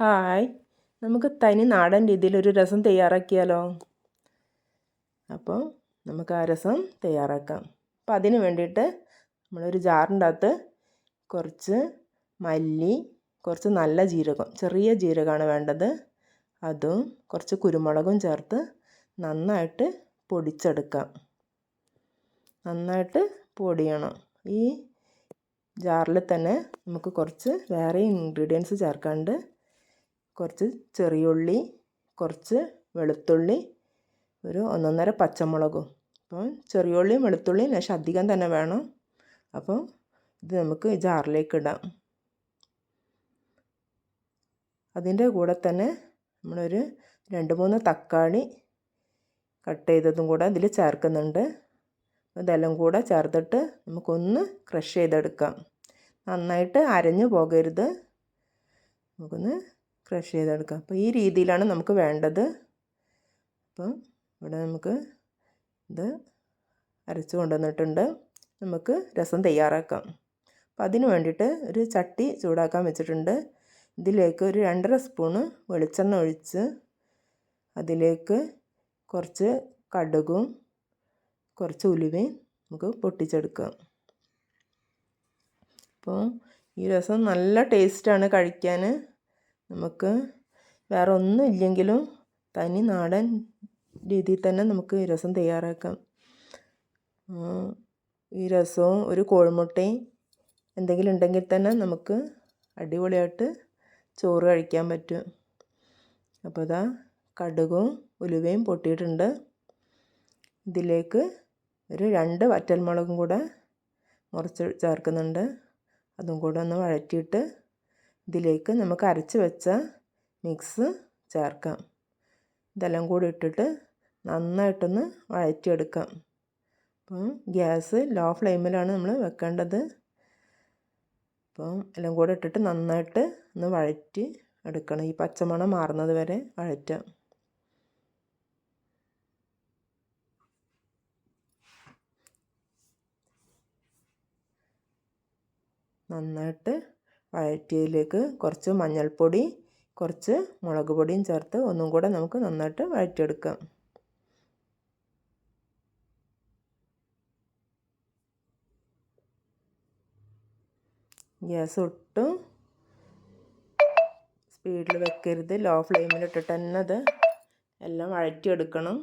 Hi. നമുക്ക് തനി നാടൻ രീതിയിൽ ഒരു രസം തയ്യാറാക്കിയാലോ? അപ്പോൾ നമുക്ക് ആ രസം തയ്യാറാക്കാം. അപ്പം അതിന് വേണ്ടിയിട്ട് നമ്മളൊരു ജാറിന്റെ അകത്ത് കുറച്ച് മല്ലി കുറച്ച് നല്ല ജീരകം ചെറിയ ജീരകമാണ് വേണ്ടത്. അതും കുറച്ച് കുരുമുളകും ചേർത്ത് നന്നായിട്ട് പൊടിച്ചെടുക്കാം. നന്നായിട്ട് പൊടിയണം. ഈ ജാറിൽ തന്നെ നമുക്ക് കുറച്ച് വേറെ ഇൻഗ്രീഡിയൻസ് ചേർക്കാണ്ട് കുറച്ച് ചെറിയുള്ളി കുറച്ച് വെളുത്തുള്ളി ഒരു ഒന്നൊന്നര പച്ചമുളകും. അപ്പോൾ ചെറിയുള്ളിയും വെളുത്തുള്ളിയും ലേശം അധികം തന്നെ വേണം. അപ്പോൾ ഇത് നമുക്ക് ജാറിലേക്ക് ഇടാം. അതിന്റെ കൂടെ തന്നെ നമ്മളൊരു രണ്ട് മൂന്ന് തക്കാളി കട്ട് ചെയ്തതും കൂടെ ഇതിൽ ചേർക്കുന്നുണ്ട്. ഇതെല്ലാം കൂടെ ചേർത്തിട്ട് നമുക്കൊന്ന് ക്രഷ് ചെയ്തെടുക്കാം. നന്നായിട്ട് അരഞ്ഞു പോകരുത്. നമുക്കൊന്ന് ക്രഷ് ചെയ്തെടുക്കാം. അപ്പോൾ ഈ രീതിയിലാണ് നമുക്ക് വേണ്ടത്. അപ്പം ഇവിടെ നമുക്ക് ഇത് അരച്ച് കൊണ്ടുവന്നിട്ടുണ്ട്. നമുക്ക് രസം തയ്യാറാക്കാം. അപ്പം അതിന് വേണ്ടിയിട്ട് ഒരു ചട്ടി ചൂടാക്കാൻ വെച്ചിട്ടുണ്ട്. ഇതിലേക്ക് ഒരു രണ്ടര സ്പൂണ് വെളിച്ചെണ്ണ ഒഴിച്ച് അതിലേക്ക് കുറച്ച് കടുകും കുറച്ച് ഉലുവയും നമുക്ക് പൊട്ടിച്ചെടുക്കാം. അപ്പോൾ ഈ രസം നല്ല ടേസ്റ്റാണ് കഴിക്കാൻ. നമുക്ക് വേറെ ഒന്നും ഇല്ലെങ്കിലും തനി നാടൻ രീതിയിൽ തന്നെ നമുക്ക് രസം തയ്യാറാക്കാം. ഈ രസവും ഒരു കോഴിമുട്ടയും എന്തെങ്കിലും ഉണ്ടെങ്കിൽ തന്നെ നമുക്ക് അടിപൊളിയായിട്ട് ചോറ് കഴിക്കാൻ പറ്റും. അപ്പോൾ ഇതാ കടുകും ഉലുവയും പൊട്ടിയിട്ടുണ്ട്. ഇതിലേക്ക് ഒരു രണ്ട് വറ്റൽമുളകും കൂടെ മുറിച്ച് ചേർക്കുന്നുണ്ട്. അതും കൂടെ ഒന്ന് വഴറ്റിയിട്ട് ഇതിലേക്ക് നമുക്ക് അരച്ച് വെച്ച മിക്സ് ചേർക്കാം. ഇതെല്ലാം കൂടി ഇട്ടിട്ട് നന്നായിട്ടൊന്ന് വഴറ്റിയെടുക്കാം. അപ്പം ഗ്യാസ് ലോ ഫ്ലെയിമിലാണ് നമ്മൾ വെക്കേണ്ടത്. അപ്പം എല്ലാം കൂടെ ഇട്ടിട്ട് നന്നായിട്ട് ഒന്ന് വഴറ്റി എടുക്കണം. ഈ പച്ചമണം മാറുന്നത് വരെ വഴറ്റാം നന്നായിട്ട് വഴറ്റിയതിലേക്ക് കുറച്ച് മഞ്ഞൾപ്പൊടി കുറച്ച് മുളക് പൊടിയും ചേർത്ത് ഒന്നും കൂടെ നമുക്ക് നന്നായിട്ട് വഴറ്റിയെടുക്കാം. ഗ്യാസ് ഒട്ടും സ്പീഡിൽ വെക്കരുത്. ലോ ഫ്ലെയിമിൽ ഫ്ലെയിമിലിട്ടിട്ട് തന്നെ അത് എല്ലാം വഴറ്റിയെടുക്കണം.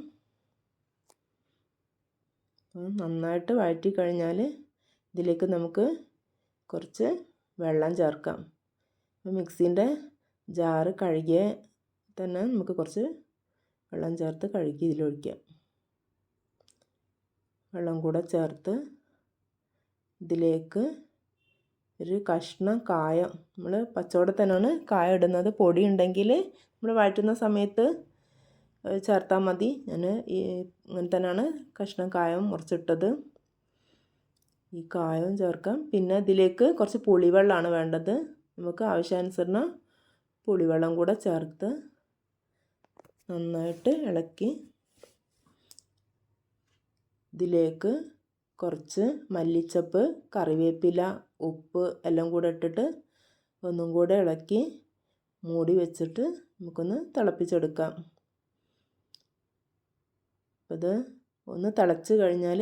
നന്നായിട്ട് വഴറ്റി കഴിഞ്ഞാൽ ഇതിലേക്ക് നമുക്ക് കുറച്ച് വെള്ളം ചേർക്കാം. മിക്സീന്റെ ജാറ് കഴുകിയ തന്നെ നമുക്ക് കുറച്ച് വെള്ളം ചേർത്ത് കഴുകി ഇതിലൊഴിക്കാം. വെള്ളം കൂടെ ചേർത്ത് ഇതിലേക്ക് ഒരു കഷ്ണം കായം നമ്മൾ പച്ചവട തന്നെയാണ് കായ ഇടുന്നത്. പൊടി ഉണ്ടെങ്കിൽ നമ്മൾ വഴറ്റുന്ന സമയത്ത് ചേർത്താൽ മതി. ഞാൻ ഈ ഇങ്ങനെ തന്നെയാണ് കഷ്ണം കായം മുറിച്ചിട്ടത്. ഈ കായവും ചേർക്കാം. പിന്നെ ഇതിലേക്ക് കുറച്ച് പുളിവെള്ളമാണ് വേണ്ടത്. നമുക്ക് ആവശ്യാനുസരണം പുളിവെള്ളം കൂടെ ചേർത്ത് നന്നായിട്ട് ഇളക്കി ഇതിലേക്ക് കുറച്ച് മല്ലിച്ചപ്പ് കറിവേപ്പില ഉപ്പ് എല്ലാം കൂടെ ഇട്ടിട്ട് ഒന്നും കൂടെ ഇളക്കി മൂടി വെച്ചിട്ട് നമുക്കൊന്ന് തിളപ്പിച്ചെടുക്കാം. ഇത് ഒന്ന് തിളച്ച് കഴിഞ്ഞാൽ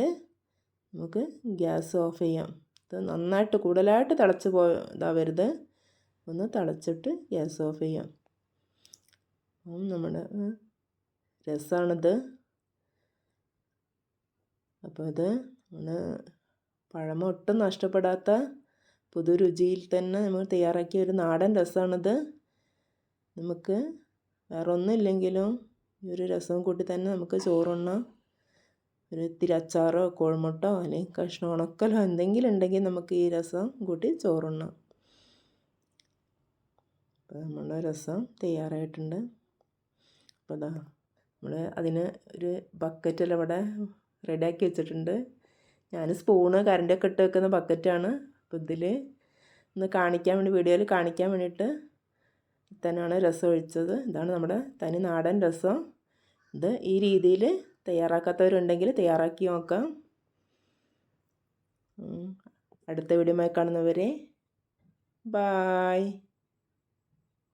നമുക്ക് ഗ്യാസ് ഓഫ് ചെയ്യാം. ഇത് നന്നായിട്ട് കൂടുതലായിട്ട് തിളച്ച് പോ ഇതാവരുത് ഒന്ന് തിളച്ചിട്ട് ഗ്യാസ് ഓഫ് ചെയ്യാം. നമ്മുടെ രസമാണിത് അപ്പോൾ ഇത് നമ്മൾ പഴമ ഒട്ടും നഷ്ടപ്പെടാത്ത പുതു രുചിയിൽ തന്നെ നമ്മൾ തയ്യാറാക്കിയ ഒരു നാടൻ രസമാണിത് നമുക്ക് വേറെ ഒന്നുമില്ലെങ്കിലും ഈ ഒരു രസം കൂട്ടി തന്നെ നമുക്ക് ചോറുണ്ണാം. ഒരു ഇത്തിരി കോഴിമുട്ടോ അല്ലെങ്കിൽ കഷ്ണം ഉണക്കലോ എന്തെങ്കിലും ഉണ്ടെങ്കിൽ നമുക്ക് ഈ രസം കൂട്ടി ചോറുണ്ണാം. അപ്പോൾ നമ്മുടെ രസം തയ്യാറായിട്ടുണ്ട്. അപ്പോൾ അതാ നമ്മൾ അതിന് ഒരു ബക്കറ്റെല്ലാം ഇവിടെ റെഡിയാക്കി വെച്ചിട്ടുണ്ട്. ഞാൻ സ്പൂണ് കരണ്ടൊക്കെ ഇട്ട് വെക്കുന്ന ബക്കറ്റാണ് അപ്പോൾ ഇതിൽ ഒന്ന് കാണിക്കാൻ വേണ്ടി വീഡിയോയിൽ കാണിക്കാൻ വേണ്ടിയിട്ട് തന്നെയാണ് രസം ഒഴിച്ചത്. ഇതാണ് നമ്മുടെ തനി നാടൻ രസം. ഇത് ഈ രീതിയിൽ തയ്യാറാക്കാത്തവരുണ്ടെങ്കിൽ തയ്യാറാക്കി നോക്കാം. അടുത്ത വീഡിയോ കാണുന്നവരെ ബായ്